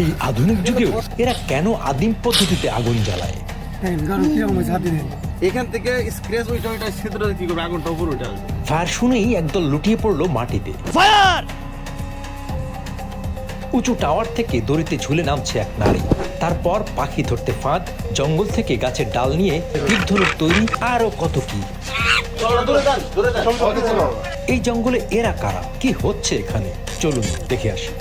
এই আধুনিক যুগেও এরা কেন আদিম পদ্ধতিতে আগুন জ্বালায়? দেখেন গাড়ি কীরকম হয়েছে? হাতি দেন। এখান থেকে স্ক্র্যাচ ওইটা ওইটা ছিদ্র কি করবে? আগুনটা উপর ওইটা ফায়ার শুনেই একদল লুটিয়ে পড়ল মাটিতে। ফায়ার! উঁচু টাওয়ার থেকে দড়িতে ঝুলে নামছে এক নারী। তারপর পাখি ধরতে ফাঁদ জঙ্গল থেকে গাছের ডাল নিয়ে বৃদ্ধরূপ তৈরি আরও কত কি। এই জঙ্গলে এরা কারা? কি হচ্ছে এখানে? চলুন দেখে আসি।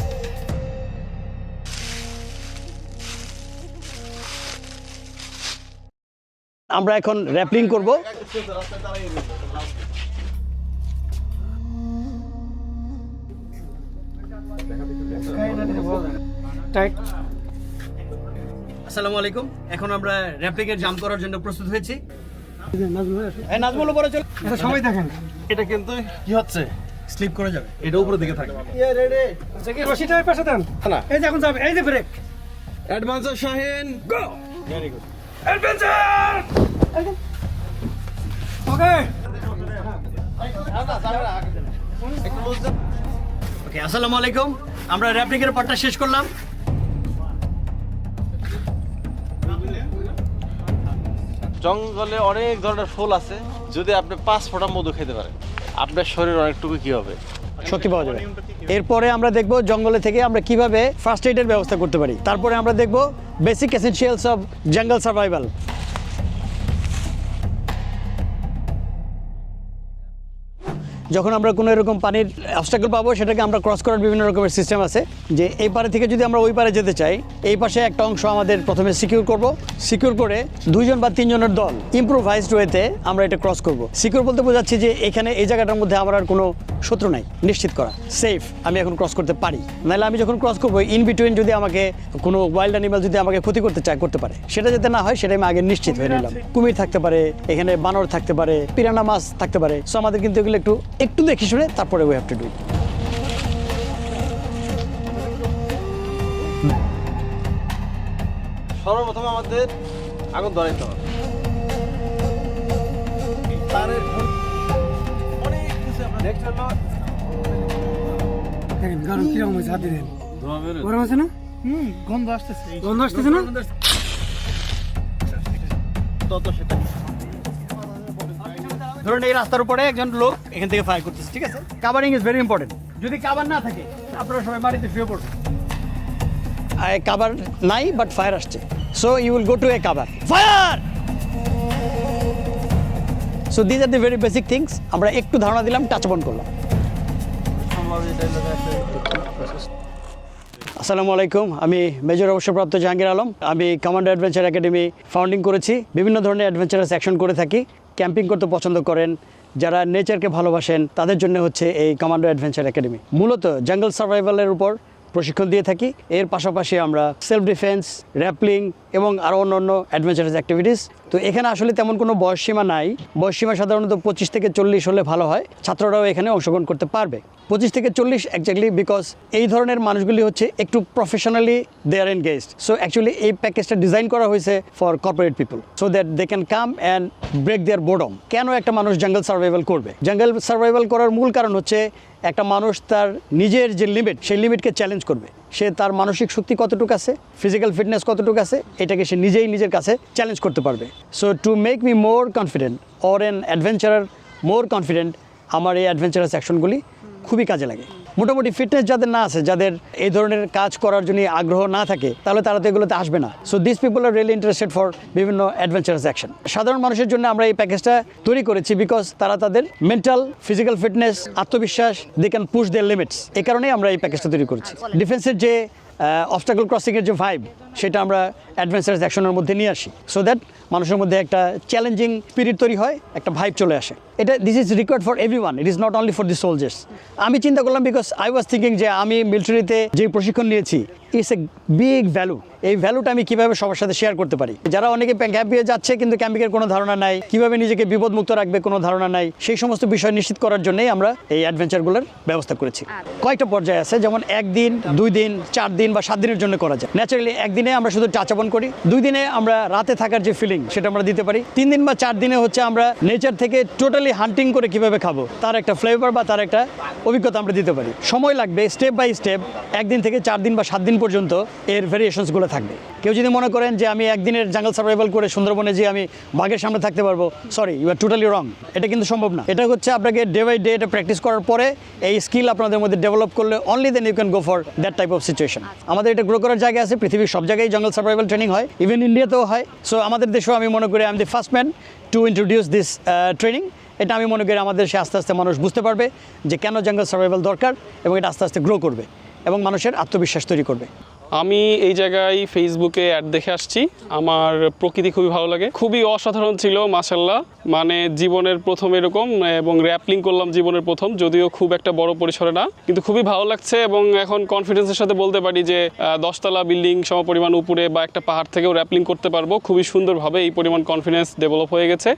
আমরা এখন র্যাপলিং করব। আসসালামু আলাইকুম। এখন আমরা র্যাপ্লিকের জাম্প করার জন্য প্রস্তুত হয়েছি। নাজমুল উপরে চল। এটা সবাই দেখেন। এটা কিন্তু কি হচ্ছে? স্লিপ করে যাবে। এটা উপরের দিকে থাকবে। আচ্ছা কি রশিটা এই পাশে দেন। না। এই যে এখন যাবে। এই যে ব্রেক অ্যাডভান্সার শাহিন গো ওকে ওকে আসসালামু আলাইকুম। আমরা র্যাপ্লিকের পার্টটা শেষ করলাম। জঙ্গলে অনেক ধরনের ফুল আছে যদি আপনি পাঁচ ফোঁটা মধু খেতে পারেন আপনার শরীর অনেকটুকু কি হবে? শক্তি পাওয়া যাবে। এরপরে আমরা দেখব জঙ্গলে থেকে আমরা কীভাবে ফার্স্ট এইডের ব্যবস্থা করতে পারি। তারপরে আমরা দেখব basic essentials of jungle survival যখন আমরা কোনো এরকম পানির অবস্টাকল পাবো, সেটাকে আমরা ক্রস করার বিভিন্ন রকমের সিস্টেম আছে যে এই পারে থেকে যদি আমরা ওই পারে যেতে চাই, এই পাশে একটা অংশ আমাদের প্রথমে সিকিউর করব। সিকিউর করে দুইজন বা তিনজনের দল ইম্প্রোভাইজড ওয়েতে আমরা এটা ক্রস করব। সিকিউর বলতে বোঝাচ্ছি যে এখানে এই জায়গাটার মধ্যে আমার আর কোনো শত্রু নাই, নিশ্চিত করা। সেফ আমি এখন ক্রস করতে পারি। নাহলে আমি যখন ক্রস করব ইন বিটুইন যদি আমাকে কোনো ওয়াইল্ড অ্যানিমাল যদি আমাকে ক্ষতি করতে চায়, করতে পারে। সেটা যাতে না হয়, সেটা আমি আগে নিশ্চিত হয়ে নিলাম। কুমির থাকতে পারে, এখানে বানর থাকতে পারে, পিরানা মাছ থাকতে পারে। সো আমাদের কিন্তু এগুলো একটু একটু দেখে শুনে তারপরে উই হ্যাভ টু ডু সর্বপ্রথম আমাদের আগুন ধরাইতে হবে। তারের অনেক কিছু হলো দেখেন গাড়ি কীরকম হয়েছে হাতি দেন গরম আছে না? হুম গন্ধ আসতেছে। গন্ধ আসতেছে না? তত সেটা। ধরুন এই রাস্তার উপরে একজন লোক এখান থেকে ফায়ার করতেছে ঠিক আছে? কাভারিং ইজ ভেরি ইম্পর্টেন্ট যদি কাভার না থাকে আপনারা সবাই মাটিতে শুয়ে পড়বেন। কাভার নাই বাট ফায়ার আসছে। So you will go to a cover fire so these are the very basic things আমরা একটু ধারণা দিলাম টাচ বন করলাম। আসসালামু আলাইকুম। আমি মেজর অবসরপ্রাপ্ত জাহাঙ্গীর আলম। আমি কমান্ডো অ্যাডভেঞ্চার একাডেমি ফাউন্ডিং করেছি। বিভিন্ন ধরনের অ্যাডভেঞ্চারাস অ্যাকশন করে থাকি। ক্যাম্পিং করতে পছন্দ করেন, যারা নেচারকে ভালোবাসেন, তাদের জন্য হচ্ছে এই কমান্ডো অ্যাডভেঞ্চার একাডেমি মূলত জঙ্গল সার্ভাইভালের উপর প্রশিক্ষণ দিয়ে থাকি। এর পাশাপাশি আমরা সেলফ ডিফেন্স র্যাপলিং এবং আরও অন্য অন্য অ্যাডভেঞ্চারাস অ্যাক্টিভিটিস তো এখানে আসলে তেমন কোনো বয়সসীমা নাই। বয়সসীমা সাধারণত পঁচিশ থেকে চল্লিশ হলে ভালো হয়। ছাত্ররাও এখানে অংশগ্রহণ করতে পারবে। পঁচিশ থেকে চল্লিশ অ্যাকজাক্টলি বিকজ এই ধরনের মানুষগুলি হচ্ছে একটু professionally they are engaged so actually এই প্যাকেজটা ডিজাইন করা হয়েছে for corporate people so that they can come and break their boredom কেন একটা মানুষ জঙ্গল সার্ভাইভাল করবে? জঙ্গল সার্ভাইভাল করার মূল কারণ হচ্ছে একটা মানুষ তার নিজের যে লিমিট সেই লিমিটকে চ্যালেঞ্জ করবে। সে তার মানসিক শক্তি কতটুকু আছে ফিজিক্যাল ফিটনেস কতটুকু আছে, এটাকে সে নিজেই নিজের কাছে চ্যালেঞ্জ করতে পারবে। So to make me more confident or an adventurer more confident আমার এই অ্যাডভেঞ্চারাস অ্যাকশনগুলি খুবই কাজে লাগে। মোটামুটি ফিটনেস যাদের না আছে, যাদের এই ধরনের কাজ করার জন্য আগ্রহ না থাকে, তাহলে তারা তো এগুলোতে আসবে না। So this people are really interested for বিভিন্ন অ্যাডভেঞ্চারাস অ্যাকশন সাধারণ মানুষের জন্য আমরা এই প্যাকেজটা তৈরি করেছি বিকজ তারা তাদের মেন্টাল ফিজিক্যাল ফিটনেস আত্মবিশ্বাস they can push their limits এই কারণেই আমরা এই প্যাকেজটা তৈরি করেছি। ডিফেন্সের যে অবস্টাকল ক্রসিংয়ের যে ভাইব সেটা আমরা অ্যাডভেঞ্চার অ্যাকশনের মধ্যে নিয়ে আসি। সো দ্যাট মানুষের মধ্যে একটা চ্যালেঞ্জিং স্পিরিট তৈরি হয়, একটা ভাইব চলে আসে। এটা this is required for every one it is not only for the soldiers আমি চিন্তা করলাম বিকজ আই ওয়াজ থিঙ্কিং যে আমি মিলিটারিতে যে প্রশিক্ষণ নিয়েছি ইটস এ বিগ ভ্যালু এই ভ্যালুটা আমি কীভাবে সবার সাথে শেয়ার করতে পারি? যারা অনেকে ক্যাম্পে যাচ্ছে কিন্তু ক্যাম্পিংয়ের কোনো ধারণা নাই কীভাবে নিজেকে বিপদমুক্ত রাখবে কোনো ধারণা নাই সেই সমস্ত বিষয় নিশ্চিত করার জন্যই আমরা এই অ্যাডভেঞ্চারগুলোর ব্যবস্থা করেছি। কয়েকটা পর্যায়ে আছে যেমন একদিন দুই দিন চার দিন বা সাত দিনের জন্য করা যায়। ন্যাচারালি একদিনে আমরা শুধু চাচাপন করি দুই দিনে আমরা রাতে থাকার যে ফিলিং সেটা আমরা দিতে পারি। তিন দিন বা চার দিনে হচ্ছে আমরা নেচার থেকে টোটালি হান্টিং করে কীভাবে খাব তার একটা ফ্লেভার বা তার একটা অভিজ্ঞতা আমরা দিতে পারি। সময় লাগবে স্টেপ বাই স্টেপ একদিন থেকে চার দিন বা সাত দিন পর্যন্ত এর ভেরিয়েশনসগুলো থাকবে। কেউ যদি মনে করেন যে আমি একদিনের জাঙ্গল সার্ভাইভাল করে সুন্দরবনে যে আমি বাঘের সামনে থাকতে পারব sorry you are totally wrong এটা কিন্তু সম্ভব না। এটা হচ্ছে আপনাকে ডে বাই ডে এটা প্র্যাকটিস করার পরে এই স্কিল আপনাদের মধ্যে ডেভেলপ করলে only then you can go for that type of situation আমাদের এটা গ্রো করার জায়গা আছে, পৃথিবীর সব জায়গায় জঙ্গল সার্ভাইভাল ট্রেনিং হয়। ইভেন ইন্ডিয়াতেও হয়। সো আমাদের দেশেও আমি মনে করি I am the first man to introduce this training এটা আমি মনে করি আমাদের দেশে আস্তে আস্তে মানুষ বুঝতে পারবে যে কেন জঙ্গল সার্ভাইভাল দরকার এবং এটা আস্তে আস্তে গ্রো করবে। এবং মানুষের আত্মবিশ্বাস তৈরি করবে। আমি এই জায়গায় ফেসবুকে অ্যাড দেখে আসছি। আমার প্রকৃতি খুবই ভালো লাগে। খুবই অসাধারণ ছিল মাসাল্লাহ মানে জীবনের প্রথম এরকম এবং র্যাপলিং করলাম জীবনের প্রথম, যদিও খুব একটা বড় পরিসরে না। কিন্তু খুবই ভালো লাগছে এবং এখন কনফিডেন্সের সাথে বলতে পারি যে দশতলা বিল্ডিং সমপরিমাণ উপরে বা একটা পাহাড় থেকেও র্যাপলিং করতে পারব। খুবই সুন্দরভাবে এই পরিমাণ কনফিডেন্স ডেভেলপ হয়ে গেছে।